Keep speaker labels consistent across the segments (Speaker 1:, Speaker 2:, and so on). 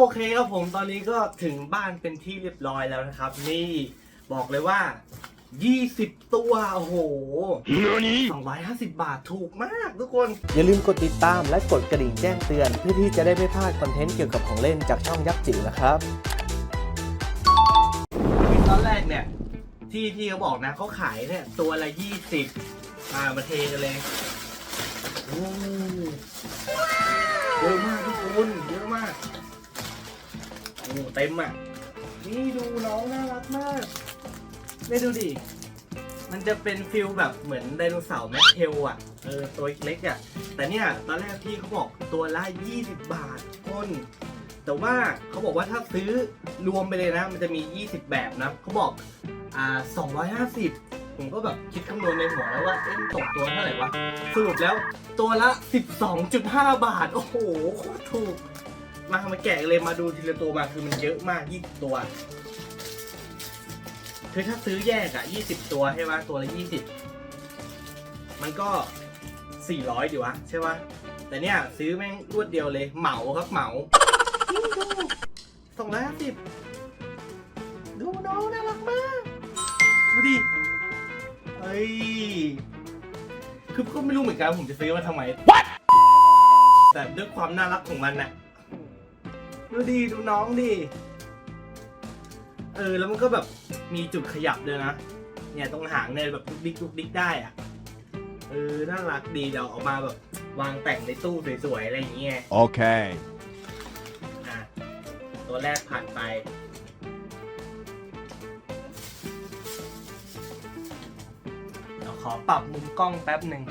Speaker 1: โอเคครับ ผมตอนนี้ก็ถึงบ้านเป็นที่เรียบร้อยแล้วนะครับ นี่บอกเลยว่า 20 ตัวโอ้โหสอองร้้ยหาสิบบาทถูกมากทุกคน
Speaker 2: อย่าลืมกดติดตามและกดกระดิ่งแจ้งเตือนเพื่อที่จะได้ไม่พลาดคอนเทนต์เกี่ยวกับของเล่นจากช่องยักษ์จิ๋วนะครับ
Speaker 1: ตอนแรกเนี่ย ที่ที่เขาบอกนะเขาขายเนี่ยตัวละยี่สิบมาเทกันเลยโอ้เยอะมากทุกคนเยอะมากูเต็มอ่ะ นี่ดูน้องน่ารักมากเนี่ดูดิ มันจะเป็นฟิลแบบเหมือนไดโนเสาร์แมทเทลอ่ะ เออตัวเล็กอ่ะ แต่เนี่ยตอนแรกพี่เขาบอกตัวละ20 บาทคน แต่ว่าเขาบอกว่าถ้าซื้อรวมไปเลยนะมันจะมี 20 แบบนะเขาบอกอ่า 250ผมก็แบบคิดคำนวณในหัวแล้วว่า เอ๊ะตกตัวเท่าไหร่วะสรุปแล้วตัวละ 12.5 บาทโอ้โหโคตรถูกมามาแกะเลยมาดูทีละตัวมาคือมันเยอะมากยี่สิบตัวคือถ้าซื้อแยกอะยี่สิบตัวใช่ไหมตัวละยี่สิบมันก็สี่ร้อยดีวะ ใช่ปะแต่เนี่ยซื้อแม่งรวดเดียวเลย เหมาครับเหมาสองร้อยห้าสิบดูน้องน่ารักมากดูดิเอ้ยคือก็ไม่รู้เหมือนกัน ผมจะซื้อมาทำไม What? แต่ด้วยความน่ารักของมันนะดูดี ดูน้องดีเออแล้วมันก็แบบมีจุดขยับด้วยนะ เนี่ยตรงหางเนี่ยแบบุกดิกุกดิกได้อะเออน่ารักดี เดี๋ยวออกมาแบบวางแต่งในตู้สวยๆอะไรอย่างเงี้ยโอ่ะตัวแรกผ่านไปเดี๋ยวขอปรับมุมกล้องแป๊บหนึ่ง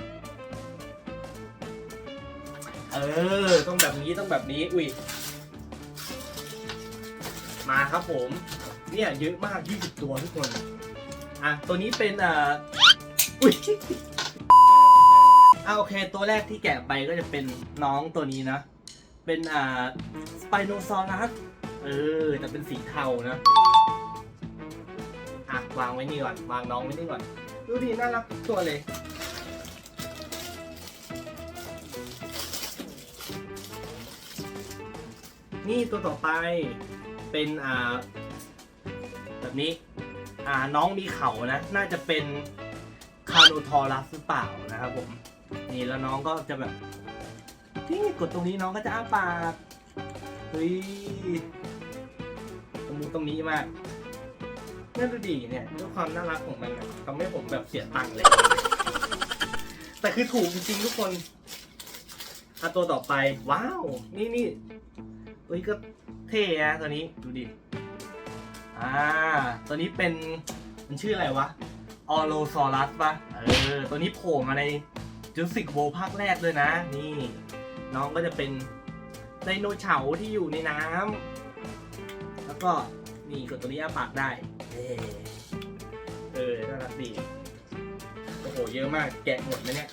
Speaker 1: เออ ต้องแบบนี้ต้องแบบนี้อุ้ยมาครับผม เนี่ยเยอะมาก 20 ตัวทุกคน อ่ะ ตัวนี้เป็นอ่าอุ้ยอ่ะโอเค ตัวแรกที่แกะไปก็จะเป็นน้องตัวนี้นะ เป็นอ่าสไปโนซอรัสเออแต่เป็นสีเทานะ อ่ะ วางไว้นี่ก่อน วางน้องไว้นี่ก่อน ดูดีน่ารักกตัวเลย นี่ตัวต่อไปเป็นอ่าแบบนี้ อ่าน้องมีเขานะ น่าจะเป็น คาร์โนทอรัสหรือเปล่านะครับผม นี่แล้วน้องก็จะแบบนี่กดตรงนี้น้องก็จะอ้าปากเฮ้ยตรงนี้ตรงนี้มากนั่ดูดีเนี่ยด้วยความน่ารักของมันทำให้ผมแบบเสียตังค์เลย แต่คือถูกจริงๆทุกคนอาตัวต่อไป ว้าว นี่นี่เฮ้ยก็เท่นะตัวนี้ดูดิ อ่าตัวนี้เป็นมันชื่ออะไรวะ ออโลซอรัสปะเออตัวนี้โผล่มาในจุสิกโวภาคแรกเลยนะ นี่ น้องก็จะเป็นไดโนเสาร์ที่อยู่ในน้ำแล้วก็นี่กดตัวนี้อ้าปากได้ เออเออน่ารักดีโอ้โหเยอะมากแกะหมดนะเนี่ย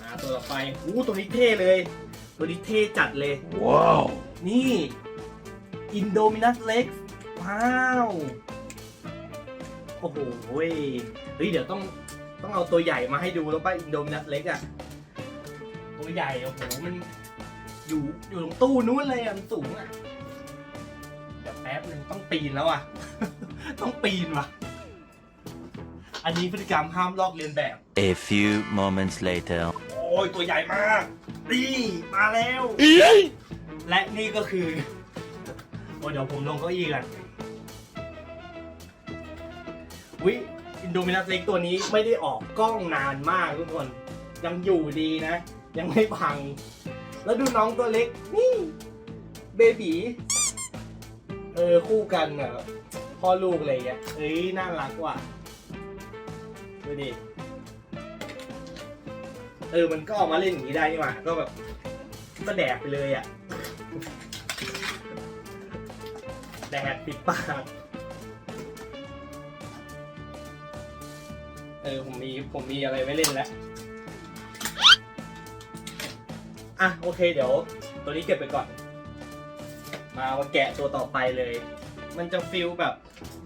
Speaker 1: อ่าตัวต่อไป อู้ตัวนี้เท่เลยตัวนี้เท่จัดเลย ว้าว นี่อินโดมินัสเล็กว้าวโอ้โหเฮ้ยเดี๋ยวต้อง ต้องเอาตัวใหญ่มาให้ดูแล้วป่ะอินโดมินัสเล็กอะตัวใหญ่โอ้โหมันอยู่อยู่ตรงตู้นู้นเลยอะมันสูงอะเดี๋ยวแป๊บหนึ่งต้องปีนแล้วอะต้องปีนว่ะอันนี้พฤติกรรมห้ามลอกเลียนแบบ A few moments later โโอ้ยตัวใหญ่มาก นี่ มาแล้วอและนี่ก็คือโอ้เดี๋ยวผมลงเก้าอี้กันวิอินโดมินัสเล็กตัวนี้ไม่ได้ออกกล้องนานมากทุกคน ยังอยู่ดีนะ ยังไม่พัง แล้วดูน้องตัวเล็กนี่ เบบี เออ คู่กันอะพ่อลูกอะไรอย่างเงี้ยเอ้ยน่ารักว่ะดูดิเออ มันก็ออกมาเล่นอย่างนี้ได้นี่หว่า ก็แบบก็แดกไปเลยอ่ะแดกปิดปากเออ ผมมี ผมมีอะไรไว้เล่นแล้วอ่ะ โอเค เดี๋ยวตัวนี้เก็บไปก่อน มาว่าแกะตัวต่อไปเลย มันจะฟิลแบบ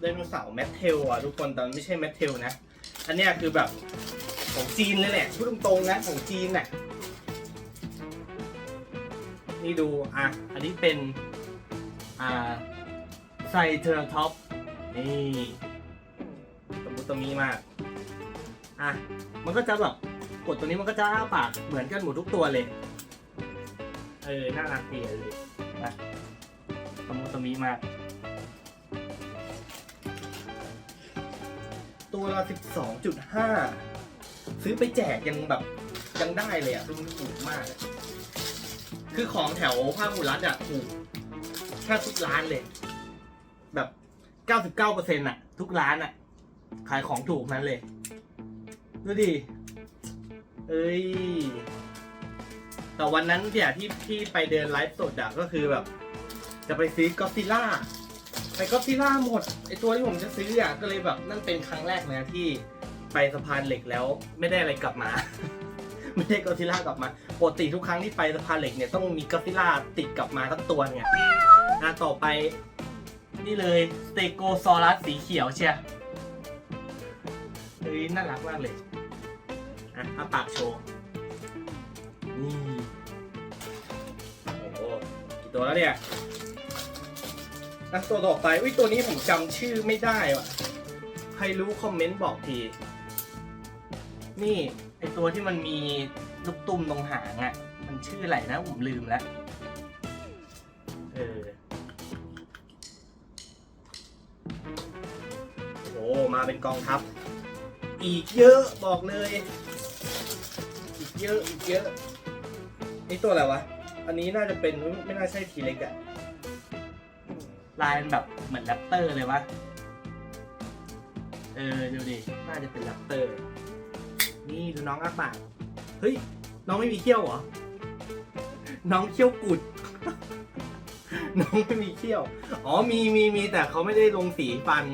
Speaker 1: ไดโนเสาร์แมทเทลอ่ะทุกคน แต่ไม่ใช่แมทเทลนะ อันนี้คือแบบของจีนเลยแหละพูดตรงๆนะของจีนเนี่ยนี่ดูอ่ะ อันนี้เป็นอ่าไซเทอร์ท็อปนี่ตมุตะมีมากอ่ะมันก็จะแบบกดตัวนี้มันก็จะอ้าปากเหมือนกันหมดทุกตัวเลย เออ น่ารักกีเลยนะตมุตะมีมาก ตัวละ12.5ื้อไปแจกยังแบบ ยังได้เลยอ่ะุ่นถูกมาก คือของแถวภาคอุรัตอ่ะ ถูกแค่ทุกร้านเลย แบบเก้าสิบเก้าเปอร์เซ็นต์อ่ะ ทุกร้านอ่ะ ขายของถูกนั้นเลยดูดิเอ้ย แต่วันนั้นเนี่ยที่ที่ไปเดินไลฟ์สดอะก็คือแบบ จะไปซื้อก็ซิล่าไปก็ซิล่าหมดไอตัวที่ผมจะซื้ออะก็เลยแบบนั่นเป็นครั้งแรกเลยที่ไปสะพานเหล็กแล้วไม่ได้อะไรกลับมา ไม่ได้กอซิล่ากลับมาปกติทุกครั้งที่ไปสะพานเหล็กเนี่ยต้องมีกอซิล่าติดกลับมาทั้งตัวเนี่ยนะต่อไป นี่เลยสเตโกซอรัสสีเขียวเชียเฮ้ยน่ารักมากเลยอ่ะอ้าปากโชว์นี่โอ้โหกี่ตัวแล้วเนี่ยนะตัวต่อไปอุ้ยตัวนี้ผมจำชื่อไม่ได้ว่ะใครรู้คอมเมนต์บอกทีนี่ไอตัวที่มันมีลูกตุ้มตรงหางอะ่ะมันชื่ออะไรนะผมลืมแล้วเออโอ้มาเป็นกองทัพอีกเยอะบอกเลย อีกเยอะอีกเยอะนี่ตัวอะไรวะอันนี้น่าจะเป็นไม่น่าใช่ทีเล็กอะลายมันแบบเหมือนแรปเตอร์เลยวะเออดูดิน่าจะเป็นแรปเตอร์นี่ดูน้องอ้าปากเฮ้ยน้องไม่มีเขี้ยวเหรอ น้องเขี้ยวกุด น้องไม่มีเขี้ยว อ๋อมีมีมีแต่เขาไม่ได้ลงสีฟัน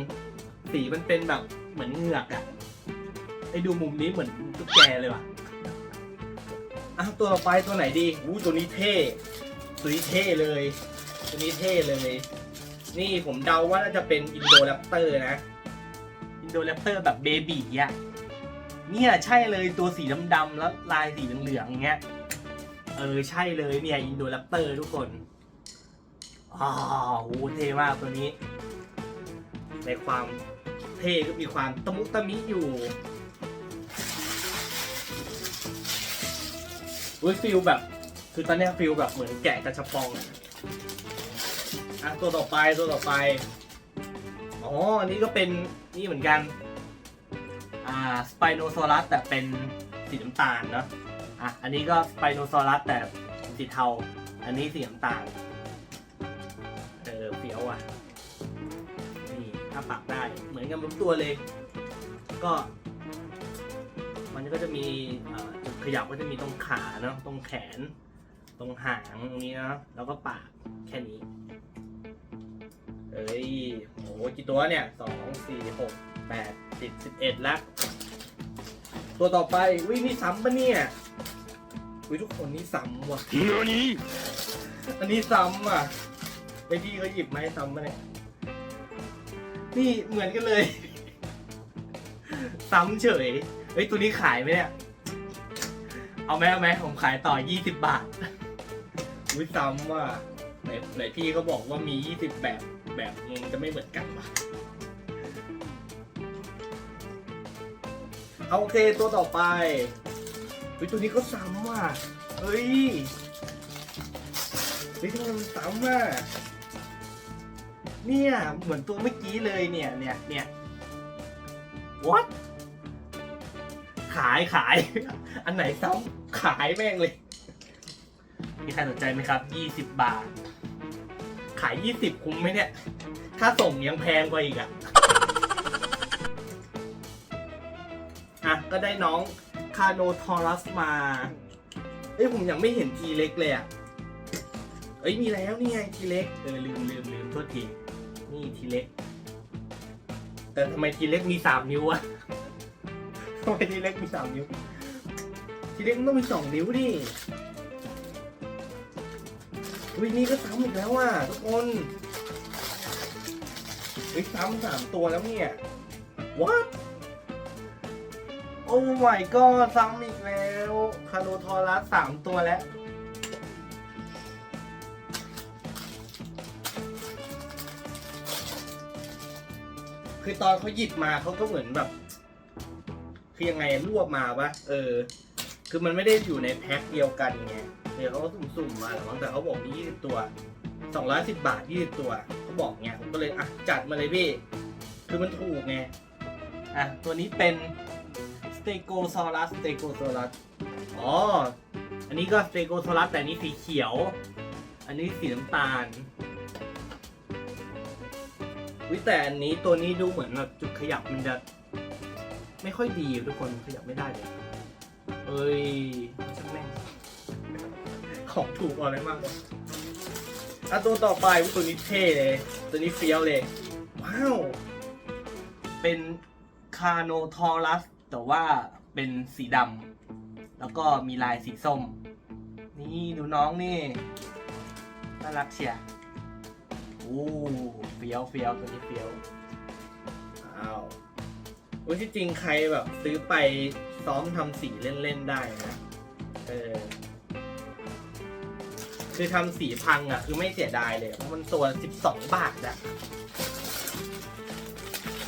Speaker 1: สีมันเป็นแบบเหมือนเหงือกอะไอดูมุมนี้เหมือนตุ๊กแกเลยว่ะ อ้าวตัวต่อไปตัวไหนดีอู้ตัวนี้เท่ตัวนี้เท่เลยตัวนี้เท่เลย นี่ผมเดาว่าน่าจะเป็นอินโดแรปเตอร์นะ อินโดแรปเตอร์แบบเบบี๋อะเนี่ยใช่เลยตัวสีดำดำแล้วลายสีเหลืองๆเงี้ยเออใช่เลยเนี่ยอินโดแรปเตอร์ทุกคน อ้าวโหเท่มากตัวนี้ ในความเท่ก็มีความตะมุตะมิอยู่อุ้ฟิลแบบ คือตอนนี้ฟิลแบบเหมือนแกะกระชับปองอ่ะตัวต่อไปตัวต่อไปอ๋ออันนี้ก็เป็นนี่เหมือนกันอ่าสไปโนซอรัสแต่เป็นสีน้ำตาลเนาะอ่ะอันนี้ก็สไปโนซอรัสแต่สีเทา อันนี้สีน้ำตาลเออเฟี้ยวอ่ะนี่ถ้าปักได้เหมือนกันทุกตัวเลยก็มันก็จะมีจุดขยับก็จะมีตรงขาเนาะตรงแขน ตรงหางตรงนี้เนาะแล้วก็ปากแค่นี้เอ้ยโหกี่ตัวเนี่ยสองสี่หกแปดสิบสิบเอ็ดแล้วตัวต่อไปวิ่งนี่ซ้ำปะเนี่ยวิทุกคนนี่ซ้ำว่ะนนี้ อันนี้ซ้ำว่ะ ไอพี่เขาหยิบไม้ซ้ำปะเนี่ย นี่เหมือนกันเลย ซ้ำเฉยเฮ้ยตัวนี้ขายไหมเนี่ย เอาไหมเอาไหมผมขายต่อ20 บาทวิซ้ำว่ะไหนไหนพี่เขาบอกว่ามี20แบบ แบบมันจะไม่เหมือนกันว่ะโอเค ตัวต่อไปเฮ้ยตัวนี้ก็ซ้ำว่ะเฮ้ยเฮ้ยทำไมมันซ้ำว่ะ เนี่ย เหมือนตัวเมื่อกี้เลยเนี่ยเนี่ยเนี่ย what ขายขาย อันไหนซ้ำขายแม่งเลย มีใครสนใจไหมครับ 20 บาท ขาย 20 คุ้มไหมเนี่ย ถ้าส่งยังแพงกว่าอีกอะอ่ะก็ได้น้องคาโนทอรัสมา เอ้ยผมยังไม่เห็นทีเล็กเลยอ่ะเอ้ยมีแล้วนี่ไงทีเล็กเออลืมลืมลืมโทษทีนี่ทีเล็ก แต่ทำไมทีเล็กมีสามนิ้วอะทำไมทีเล็กมีสามนิ้ว ทีเล็กมันต้องมีสองนิ้วดิวินี่ก็ซ้ำอีกแล้วอ่ะทุกคน เอ้ยซ้ำสามตัวแล้วเนี่ยว a t โอ้ไม่ก็ซ้ำอีกแล้วคารูทอรัสสามตัวแล้ว คือตอนเขาหยิบมาเขาก็เหมือนแบบ คือยังไงรวบมาวะเออ คือมันไม่ได้อยู่ในแพ็คเดียวกันไงเดี๋ยวเขาก็สุ่มๆมาหลอกแต่เขาบอกมี่ยีสิบตัว สอองร้ยสิบบาทยี่สิบตัว เขาบอกไงผมก็เลยอ่ะจัดมาเลยพี่คือมันถูกไง อ่ะ ตัวนี้เป็นเตโกซอรัสสเตโกซอรัส อ๋อ อันนี้ก็สเตโกซอรัสแต่อันนี้สีเขียว อันนี้สีน้ำตาล วิแต่อันนี้ตัวนี้ดูเหมือนแบบจุดขยับมันจะไม่ค่อยดีทุกคนขยับไม่ได้เลยเอ้ยช่างแม่งของถูกอะไรมากวะอ่ะตัวต่อไปตัวนี้เท่เลย ตัวนี้เฟี้ยวเลยว้าวเป็นคาโนทอรัสแต่ว่าเป็นสีดำแล้วก็มีลายสีส้ม นี่ดูน้องนี่น่ารักเชียวโอ้เฟี้ยวเฟี้ยวตัวนี้เฟี้ยวอ้าวว่าที่จริงใครแบบซื้อไป ซ้อมทำสีเล่น ๆ ได้นะ เออคือทำสีพังอ่ะ คือไม่เสียดายเลยเพราะมันตัว 12 บาทอ่ะ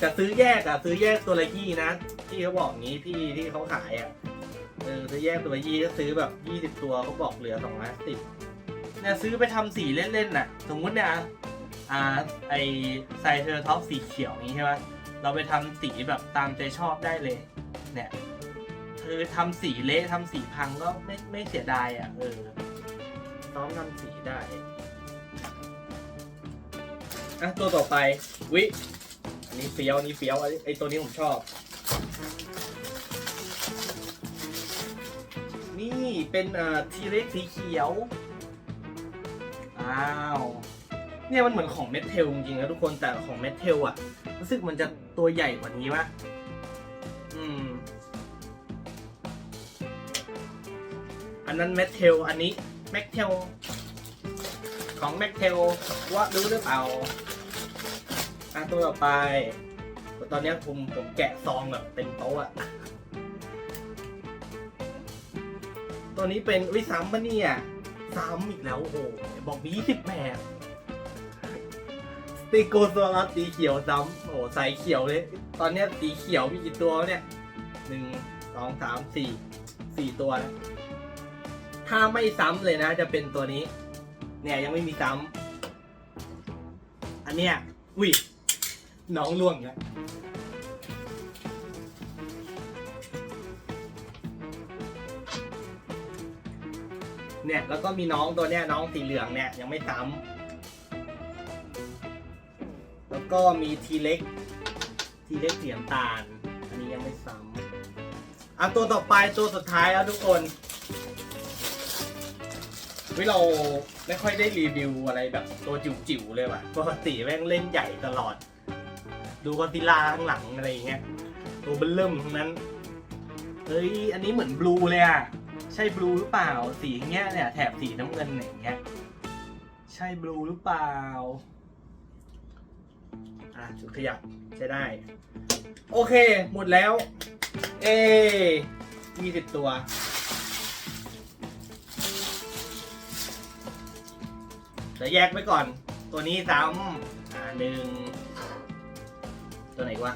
Speaker 1: จะซื้อแยกอ่ะ ซื้อแยกตัวละกี่นะที่เขาบอกงี้พี่ที่เขาขายอ่ะเออจะแยกตัวยี่ก็ซื้อแบบยี่สิบตัวเขาบอกเหลือสองร้อยสิบเนี่ยซื้อไปทำสีเล่นๆน่ะ สมมุติเนี่ยอ่าไอไซเทอร์ท็อปสีเขียวนี้ใช่ไหมเราไปทำสีแบบตามใจชอบได้เลย เนี่ยคือทำสีเละทำสีพังก็ไม่ไม่เสียดายอ่ะเออซ้อมทำสีได้อ่ะตัวต่อไปวิอันนี้เฟี้ยวนนี้เฟี้ยวไอตัวนี้ผมชอบนี่เป็นเอ่อทีเร็กสีเขียว อ้าว เนี่ยมันเหมือนของเมทเทลจริงๆนะทุกคนแต่ของเมทเทลอะรู้สึกมันจะตัวใหญ่กว่านี้ปะอืม อันนั้นเมทเทลอันนี้เมทเทลของแมทเทลว่ารู้หรือเปล่าอ่ะตัวต่อไปตอนนี้ผมผมแกะซองแบบเต็มโต๊ะอะอันี้เป็นวิซ้ำปะเนี่ยซ้ำอีกแล้วโอ้บอกมีสิบแบบสติโกโซลัสสีเขียวซ้ำโอ้ใสเขียวเลย ตอนเนี้ยสีเขียวมีกี่ตัวเนี่ยหนึ่งสองสามสี่สี่ตัวนะถ้าไม่ซ้ำเลยนะ จะเป็นตัวนี้ เนี่ยยังไม่มีซ้ำอันเนี้ยอุ้ยน้องล่วงนี่ยเนี่ยแล้วก็มีน้องตัวเนี้ยน้องสีเหลืองเนี่ยยังไม่ซ้ำแล้วก็มีทีเล็ก ทีเล็กเสีย้ตาลอันนี้ยังไม่ซ้ำอ่ะตัวต่อไปตัวสุดท้ายแล้วทุกคนวิเราไม่ค่อยได้รีวิวอะไรแบบ ตัวจิ๋วๆเลยว่ะปกติแม่งเล่นใหญ่ตลอด ดูกอติลาข้างหลังอะไรอย่างเงี้ยตัวเบลล์มทั้งนั้นเฮ้ยอันนี้เหมือนบลูเลยอ่ะใช่บลูหรือเปล่า สีเงี้ยเนี่ยแถบสีน้ำเงินอย่างเงี้ยใช่บลูหรือเปล่า อ่ะจุดขยับใช้ได้ โอเคหมดแล้วเอมีสิบตัวจะวแยกไปก่อนตัวนี้ซ้ำอ่าหนึ่งตัวไหนวะ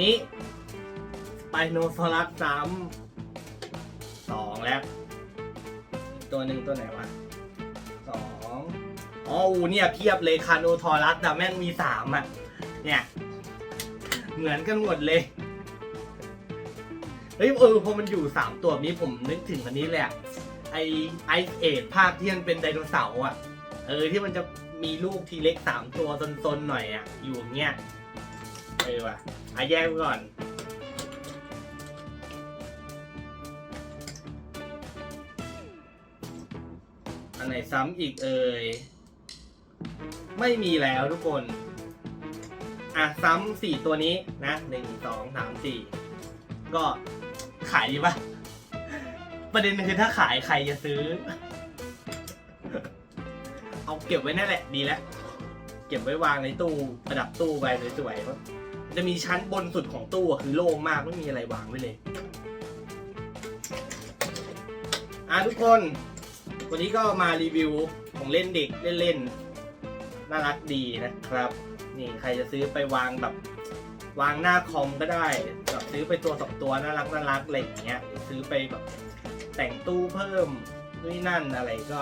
Speaker 1: นี้ไปโนซอรัสซ้ำแล้วตัวหนึ่งตัวไหนวะสองอ๋ออูเนี่ยเพียบเลยคาโอทอรัสแต่แม่งมีสามอ่ะ เนี่ย เหมือนกันหมดเลย เฮ้ยเออพอมันอยู่สามตัวนี้ผมนึกถึงอันนี้แหละไอไอเอทภาพที่มันเป็นไดโนเสาร์อ่ะ เออที่มันจะมีลูกทีเล็กสามตัวซนๆ หน่อยอ่ะ อยู่เงี้ยเออว่ะอ่ะแยกก่อนอันไหนซ้ำอีกเอ่ย ไม่มีแล้วทุกคน อ่ะ ซ้ำสี่ตัวนี้นะหนึ่งสองสามสี่ก็ขายดีปะประเด็นคือถ้าขายใครจะซื้อ เอาเก็บไว้นั่นแหละดีแล้ว เก็บไว้วางในตู้ ประดับตู้ไปสวยๆเพราะจะมีชั้นบนสุดของตู้คือโล่งมาก ไม่มีอะไรวางไว้เลย อ่ะ ทุกคนวันนี้ก็มารีวิวของเล่นเด็ก เล่นๆน่ารักดีนะครับ นี่ใครจะซื้อไปวางแบบ วางหน้าคอมก็ได้แบบซื้อไปตัวสองตัวน่ารักน่ารักอะไรอย่างเงี้ย ซื้อไปแบบ แต่งตู้เพิ่มนี่นั่นอะไรก็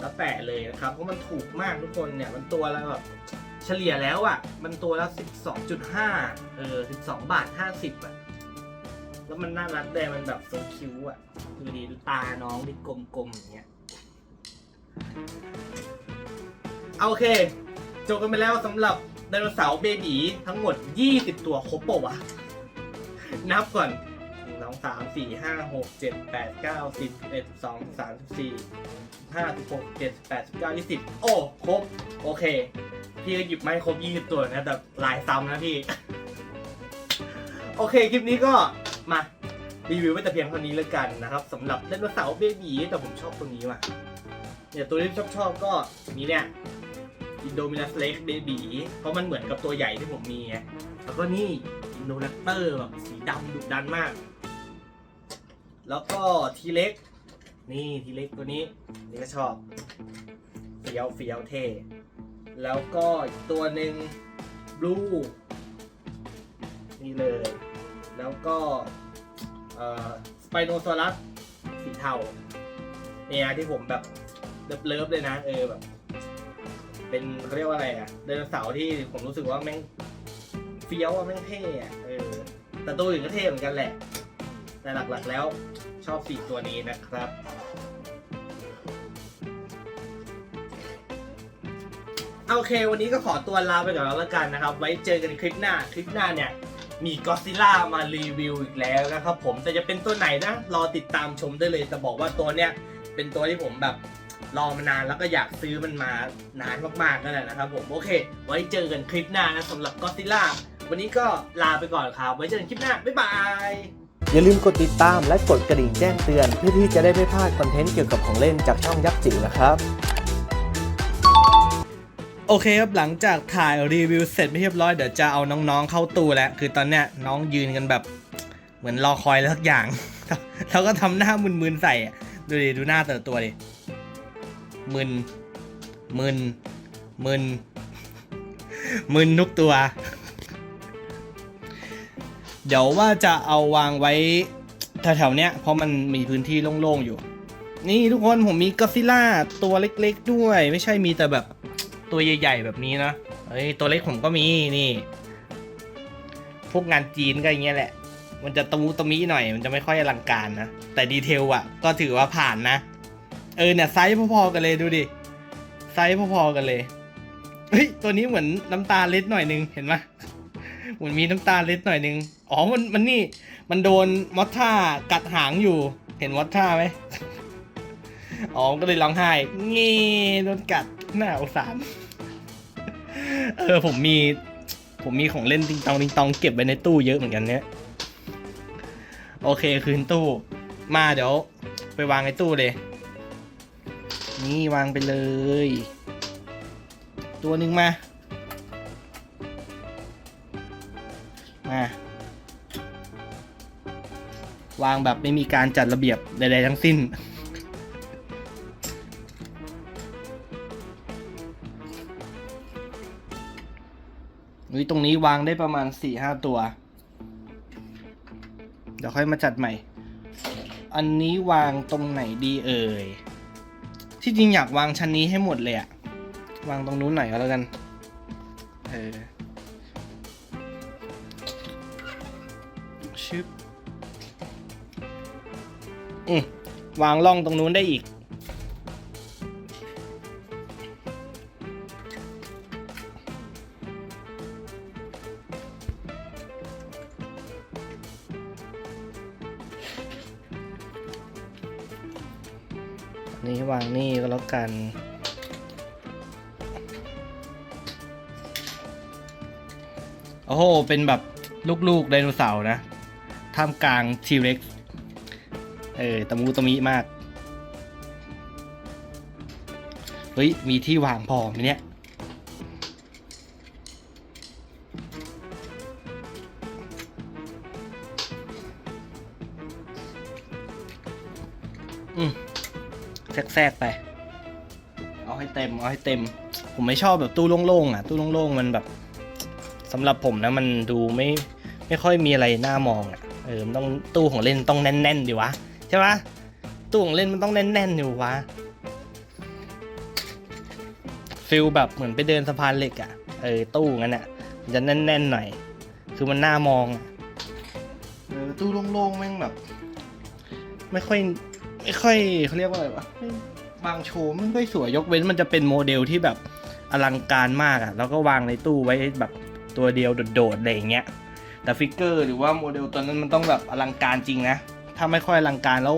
Speaker 1: แล้วแต่เลยนะครับเพราะมันถูกมากทุกคนเนี่ยมันตัวละแบบเฉลี่ยแล้วอะ่ะมันตัวละ 12.5เออ12บาท 50อะ่ะแล้วมันน่ารักแต่มันแบบโซคิวอะ่ะดูดีตาน้องดิกลมๆอย่างเงี้ยโอเคจบกันไปแล้วสำหรับไดโนเสาร์เบบีทั้งหมด 20 ตัวครบปะวะนับก่อนสองสามสี่ห้าหกเจ็ดแปดเก้าสิบเอ็ดสองสามสี่ห้าสิบหกเจ็ดแปดสิบเก้ายี่สิบโอ้ครบ โอเค พี่ก็หยิบไม่ครบยี่สิบตัวนะแต่หลายซ้ำนะพี่โอเคคลิปนี้ก็มารีวิวไว้แต่เพียงเท่านี้แล้วกันนะครับสำหรับไดโนเสาร์เบบีแต่ผมชอบตัวนี้ว่ะเนี่ยตัวที่ชอบชอบก็มีเนี่ยอินโดมินัสเล็กเบบีเพราะมันเหมือนกับตัวใหญ่ที่ผมมี แล้วก็นี่อินโดแรปเตอร์แบบสีดำดุดันมาก แล้วก็ทีเล็กนี่ทีเล็กตัวนี้ นี่ก็ชอบเฟียวเฟียวเท แล้วก็อีกตัวหนึ่งบลูนี่เลย แล้วก็สไปโนซอรัสสีเทาเนี่ยที่ผมแบบเลิฟเลยนะเออแบบ เป็นเรียกว่าอะไรอ่ะ เดินเสาที่ผมรู้สึกว่าแม่งเฟี้ยวอะแม่งเท่อ่ะเออแต่ตัวอื่นก็เท่เหมือนกันแหละแต่หลักๆแล้วชอบสี่ตัวนี้นะครับโอเค วันนี้ก็ขอตัวลาไปก่อนแล้วละกันนะครับ ไว้เจอกันคลิปหน้าคลิปหน้าเนี่ยมีก็ซิล่ามารีวิวอีกแล้วนะครับ ผมแต่จะเป็นตัวไหนนะรอติดตามชมได้เลยจะบอกว่าตัวเนี้ยเป็นตัวที่ผมแบบรอมานานแล้วก็อยากซื้อมันมานานมากๆกันแหละนะครับผม โอเค ไว้เจอกันคลิปหน้านะสำหรับก็ซิล่า วันนี้ก็ลาไปก่อนครับไว้เจอกันคลิปหน้า บ๊ายบาย
Speaker 2: อย่าลืมกดติดตามและกดกระดิ่งแจ้งเตือนเพื่อที่จะได้ไม่พลาดคอนเทนต์เกี่ยวกับของเล่นจากช่องยักษ์จิ๋วนะครับ
Speaker 1: โอเคครับ หลังจากถ่ายรีวิวเสร็จไม่เรียบร้อยเดี๋ยวจะเอาน้องๆเข้าตู้แล้วคือตอนเนี้ยน้องยืนกันแบบเหมือนรอคอยอะไรสักอย่างแล้วก็ทำหน้ามึนๆใส่ดูดิดูหน้าแต่ละตัวดิมึนมึนมึนมึนทุกตัว เดี๋ยวว่าจะเอาวางไว้แถวๆเนี้ย เพราะมันมีพื้นที่โล่งๆอยู่ นี่ทุกคนผมมีก็ซิล่า ตัวเล็กๆด้วย ไม่ใช่มีแต่แบบตัวใหญ่ๆ แบบนี้นะเอ้ยตัวเล็กผมก็มีนี่ พวกงานจีนก็อย่างเงี้ยแหละ มันจะตะมูตะมิหน่อยมันจะไม่ค่อยอลังการนะ แต่ดีเทลอะก็ถือว่าผ่านนะเออเนี่ยไซส์พอๆกันเลยดูดิไซส์พอๆกันเลยเฮ้ยตัวนี้เหมือนน้ำตาเล็ดหน่อยนึงเห็นไหมเหมือนมีน้ำตาเล็ดหน่อยนึงอ๋อมันมันนี่มันโดนมอสท่ากัดหางอยู่ เห็นมอสท่าไหมอ๋อก็เลยร้องไห้ งี้โดนกัดหน้าอุสานเออผมมี ผมมีของเล่นติงตองติงตองเก็บไว้ในตู้เยอะเหมือนกันเนี่ยโอเคคืนตู้ มาเดี๋ยวไปวางในตู้เลยนี่วางไปเลย ตัวหนึ่งมา มา วางแบบไม่มีการจัดระเบียบใดๆทั้งสิ้นนี่ตรงนี้วางได้ประมาณสี่ห้าตัว เดี๋ยวค่อยมาจัดใหม่ อันนี้วางตรงไหนดีเอ่ยที่จริงอยากวางชั้นนี้ให้หมดเลยอะวางตรงนู้นหน่อยก็แล้วกัน เออชิบอืม วางล่องตรงนู้นได้อีกกันโอ้โห เป็นแบบลูกๆไดโนเสาร์นะ ท่ามกลางทีเร็กเออ ตะมูตะมิมาก เฮ้ย มีที่วางพอมีมเนี่ยแทรกไปให้เต็มเอาให้เต็ม ผมไม่ชอบแบบตู้โล่งๆอ่ะตู้โล่งๆ มันแบบ สำหรับผมนะ มันดูไม่ไม่ค่อยมีอะไรน่ามองอ่ะเออต้องตู้ของเล่นต้องแน่นๆ ดิวะใช่ปะตู้ของเล่นมันต้องแน่นๆดิวะฟิลแบบเหมือนไปเดินสะพานเหล็กอ่ะเออตู้งั้นอ่ะจะแน่นๆ หน่อย คือมันน่ามองเออตู้โล่งๆแม่งแบบ ไม่ค่อยไม่ค่อยเขาเรียกว่าอะไรวะบางโชว์มันก็สวยยกเว้นมันจะเป็นโมเดลที่แบบอลังการมากอะแล้วก็วางในตู้ไว้แบบตัวเดียวโดดๆอะไรอย่างเงี้ย แต่ฟิกเกอร์หรือว่าโมเดลตัวนั้นมันต้องแบบอลังการจริงนะ ถ้าไม่ค่อยอลังการแล้ว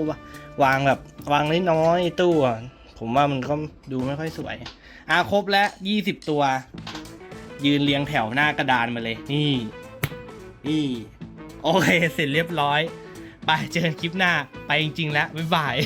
Speaker 1: วางแบบวางนิดน้อยตู้อะผมว่ามันก็ดูไม่ค่อยสวยอ่ครบแล้วยี่สิบตัว ยืนเรียงแถวหน้ากระดานมาเลยนี่นี่โอเคเสร็จเรียบร้อย ไปเจอกันคลิปหน้าไปจริงๆแล้วบ๊ายบาย